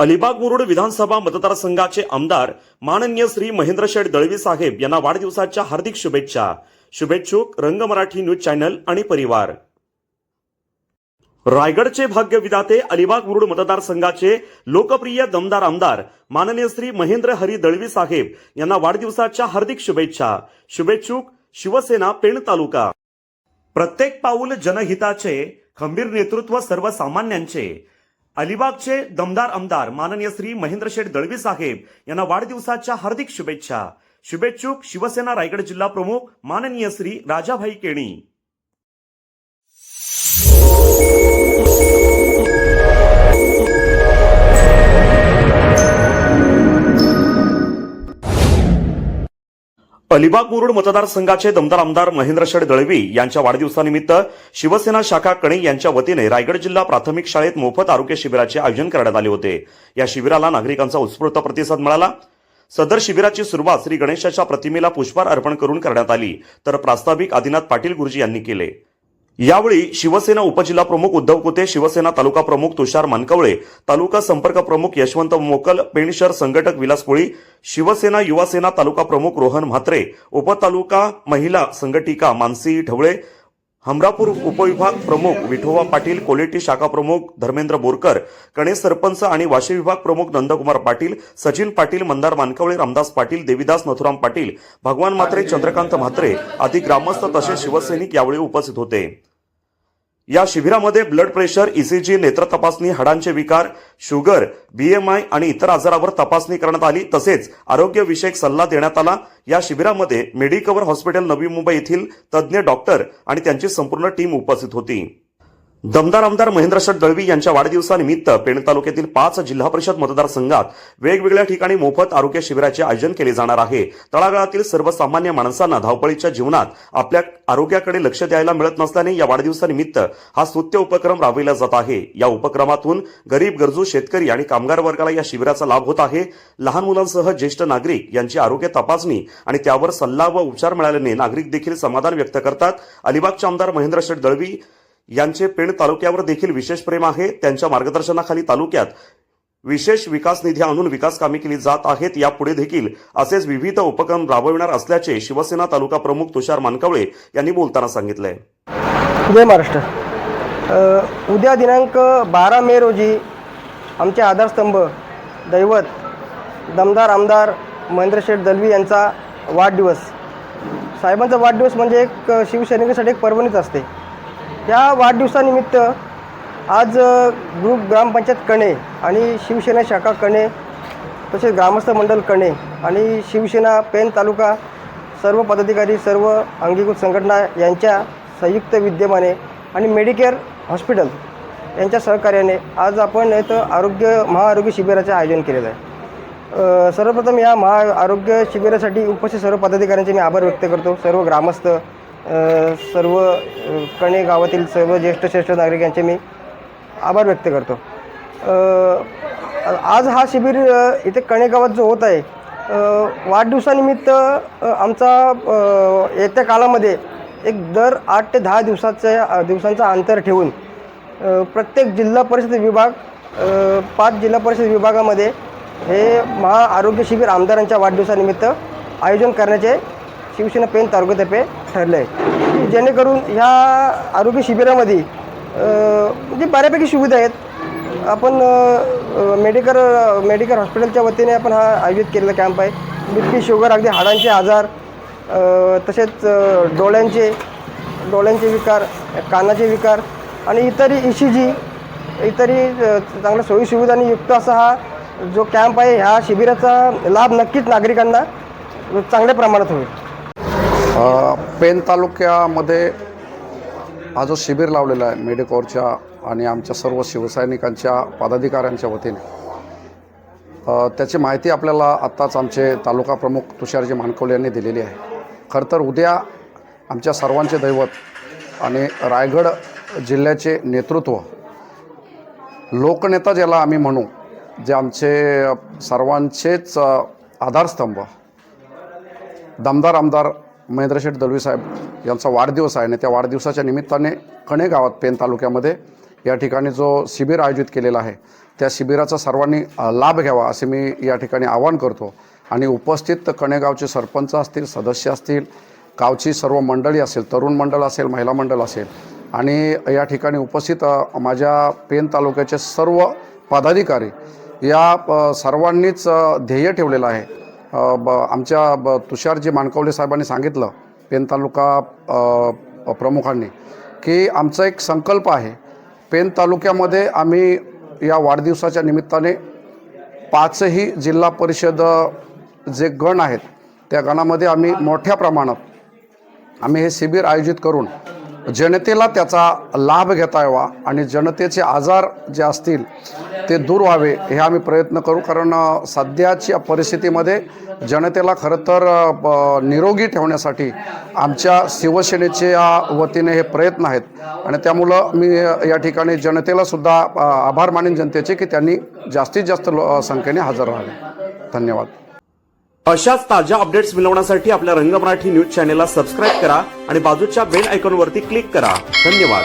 अलिबाग मुरुड विधानसभा मतदारसंघाचे आमदार माननीय श्री महेंद्र शेठ दळवी साहेब यांना वाढदिवसाच्या हार्दिक शुभेच्छा. शुभेच्छुक रंग मराठी न्यूज चॅनल आणि परिवार. रायगडचे भाग्य विधाते अलिबाग मुरुड मतदारसंघाचे लोकप्रिय दमदार आमदार माननीय श्री महेंद्र हरी दळवी साहेब यांना वाढदिवसाच्या हार्दिक शुभेच्छा. शुभेच्छुक शिवसेना पेण तालुका. प्रत्येक पाऊल जनहिताचे खंबीर नेतृत्व सर्वसामान्यांचे. अलिबागचे दमदार आमदार माननीय श्री महेंद्र शेठ दळवी साहेब यांना वाढदिवसाच्या हार्दिक शुभेच्छा. शुभेच्छुक शिवसेना रायगड जिल्हा प्रमुख माननीय श्री राजाभाई केणी. अलिबाग मुरुड मतदारसंघाचे दमदार आमदार महेंद्र शेठ दळवी यांच्या वाढदिवसानिमित्त शिवसेना शाखा कणे यांच्या वतीने रायगड जिल्हा प्राथमिक शाळेत मोफत आरोग्य शिबिराचे आयोजन करण्यात आले होते. या शिबिराला नागरिकांचा उत्स्फूर्त प्रतिसाद मिळाला. सदर शिबिराची सुरुवात श्री गणेशाच्या प्रतिमेला पुष्पहार अर्पण करून करण्यात आली तर प्रास्ताविक आदिनाथ पाटील गुरुजी यांनी केले. यावेळी शिवसेना उपजिल्हा प्रमुख उद्धव कुते शिवसेना तालुका प्रमुख तुषार मानकवळे तालुका संपर्क प्रमुख यशवंत मोकल पेणशर संघटक विलास कोळी शिवसेना युवासेना तालुका प्रमुख रोहन म्हात्रे उपतालुका महिला संघटिका मानसी ढवळे हमरापूर उपविभाग प्रमुख विठोबा पाटील कोलेटी शाखा प्रमुख धर्मेंद्र बोरकर कणे सरपंच आणि वाशी विभाग प्रमुख नंदकुमार पाटील सचिन पाटील मंदार मानकवळे रामदास पाटील देविदास नथुराम पाटील भगवान म्हात्रे चंद्रकांत म्हात्रे आदी ग्रामस्थ तसेच शिवसैनिक यावेळी उपस्थित होते. या शिबिरामध्ये ब्लड प्रेशर ईसीजी नेत्र तपासणी हाडांचे विकार शुगर बीएमआय आणि इतर आजारावर तपासणी करण्यात आली. तसेच आरोग्यविषयक सल्ला देण्यात आला. या शिबिरामध्ये मेडिकवर हॉस्पिटल नवी मुंबई येथील तज्ज्ञ डॉक्टर आणि त्यांची संपूर्ण टीम उपस्थित होती. दमदार आमदार महेंद्र दळवी यांच्या वाढदिवसानिमित्त पेण तालुक्यातील पाच जिल्हा परिषद मतदारसंघात वेगवेगळ्या ठिकाणी मोफत आरोग्य शिबिराचे आयोजन केले जाणार आहे. तळागाळातील सर्वसामान्य माणसांना धावपळीच्या जीवनात आपल्या आरोग्याकडे लक्ष द्यायला मिळत नसल्याने या वाढदिवसानिमित्त हा स्तुत्य उपक्रम राबविला जात आहे. या उपक्रमातून गरीब गरजू शेतकरी आणि कामगार वर्गाला या शिबिराचा लाभ होत आहे. लहान मुलांसह ज्येष्ठ नागरिक यांची आरोग्य तपासणी आणि त्यावर सल्ला व उपचार मिळाल्याने नागरिक देखील समाधान व्यक्त करतात. अलिबागचे आमदार महेंद्र दळवी यांचे पेण तालुक्यावर देखील विशेष प्रेम आहे. त्यांच्या मार्गदर्शनाखाली तालुक्यात विशेष विकास निधी आणून विकास कामे केली जात आहेत. यापुढे देखील असेच विविध उपक्रम राबविणार असल्याचे शिवसेना तालुका प्रमुख तुषार मानकवळे यांनी बोलताना सांगितलंय. जय महाराष्ट्र. अ, उद्या दिनांक बारा मे रोजी आमचे आधारस्तंभ दैवत दमदार आमदार महेंद्र शेठ दलवी यांचा वाढदिवस. साहेबांचा वाढदिवस म्हणजे एक अ, शिवसैनिकासाठी एक पर्वणीच असते. त्या वाढदिवसानिमित्त आज ग्रुप ग्रामपंचायत कणे आणि शिवसेना शाखा कणे तसेच ग्रामस्थ मंडळ कणे आणि शिवसेना पेन तालुका सर्व पदाधिकारी सर्व अंगीकृत संघटना यांच्या संयुक्त विद्यमाने आणि मेडिकेअर हॉस्पिटल यांच्या सहकार्याने आज आपण इथं आरोग्य महाआरोग्य शिबिराचे आयोजन केलेलं आहे. सर्वप्रथम या महा आरोग्य शिबिरासाठी उपस्थित सर्व पदाधिकाऱ्यांचे मी आभार व्यक्त करतो. सर्व ग्रामस्थ सर्व कणे गावातील सर्व ज्येष्ठ श्रेष्ठ नागरिक यांचे मी आभार व्यक्त करतो. आज हा शिबिर इथे कणे गावात जो होत आहे वाढदिवसानिमित्त आमचा येत्या काळामध्ये एक दर आठ ते दहा दिवसाच्या दिवसांचा अंतर ठेवून प्रत्येक जिल्हा परिषद विभाग पाच जिल्हा परिषद विभागामध्ये हे महा आरोग्य शिबिर आमदारांच्या वाढदिवसानिमित्त आयोजन करण्याचे शिवसेना पेन तालुक्यातर्फे ठरलं आहे जेणेकरून ह्या आरोग्य शिबिरामध्ये म्हणजे बऱ्यापैकी सुविधा आहेत. आपण मेडिकल मेडिकल हॉस्पिटलच्या वतीने आपण हा आयोजित केलेला कॅम्प आहे. बी शुगर अगदी हाडांचे आजार तसेच डोळ्यांचे डोळ्यांचे विकार कानाचे विकार आणि इतरही ई सी जी इतरही चांगल्या चांगल्या सोयीसुविधांनी युक्त असा हा जो कॅम्प आहे ह्या शिबिराचा लाभ नक्कीच नागरिकांना चांगल्या प्रमाणात होईल. पेन तालुक्यामध्ये हा जो शिबिर लावलेला आहे मेडिकोरच्या आणि आमच्या सर्व शिवसैनिकांच्या पदाधिकाऱ्यांच्या वतीने त्याची माहिती आपल्याला आत्ताच आमचे तालुका प्रमुख तुषारजी मानकवले यांनी दिलेली आहे. खरं तर उद्या आमच्या सर्वांचे दैवत आणि रायगड जिल्ह्याचे नेतृत्व लोकनेता ज्याला आम्ही म्हणू जे आमचे सर्वांचेच आधारस्तंभ दमदार आमदार महेंद्र शेठ दळवी साहेब यांचा वाढदिवस आहे आणि त्या वाढदिवसाच्या निमित्ताने कणे गावात पेन तालुक्यामध्ये या ठिकाणी जो शिबिर आयोजित केलेला आहे त्या शिबिराचा सर्वांनी लाभ घ्यावा असे मी या ठिकाणी आवाहन करतो. आणि उपस्थित कणेगावचे सरपंच असतील सदस्य असतील गावची सर्व मंडळी असेल तरुण मंडळ असेल महिला मंडळ असेल आणि या ठिकाणी उपस्थित माझ्या पेन तालुक्याचे सर्व पदाधिकारी या सर्वांनीच ध्येय ठेवलेलं आहे. ब आमच्या ब तुषारजी माणकवले साहेबांनी सांगितलं पेन तालुका प्रमुखांनी की आमचा एक संकल्प आहे पेन तालुक्यामध्ये आम्ही या वाढदिवसाच्या निमित्ताने पाचही जिल्हा परिषद जे गण आहेत त्या गणामध्ये आम्ही मोठ्या प्रमाणात आम्ही हे शिबिर आयोजित करून जनतेला त्याचा लाभ घेता यावा आणि जनतेचे आजार जे असतील ते दूर व्हावे हे आम्ही प्रयत्न करू कारण सध्याच्या परिस्थितीमध्ये जनतेला खरं तर ब- निरोगी ठेवण्यासाठी आमच्या शिवसेनेच्या वतीने हे प्रयत्न आहेत. आणि त्यामुळं मी या ठिकाणी जनतेला सुद्धा आभार मानेन जनतेचे की त्यांनी जास्तीत जास्त लो- संख्येने हजर राहावे. धन्यवाद. अशाच ताज्या अपडेट्स मिळवण्यासाठी आपल्या रंग मराठी न्यूज चॅनेलला सबस्क्राईब करा आणि बाजूच्या बेल आयकॉनवरती क्लिक करा. धन्यवाद.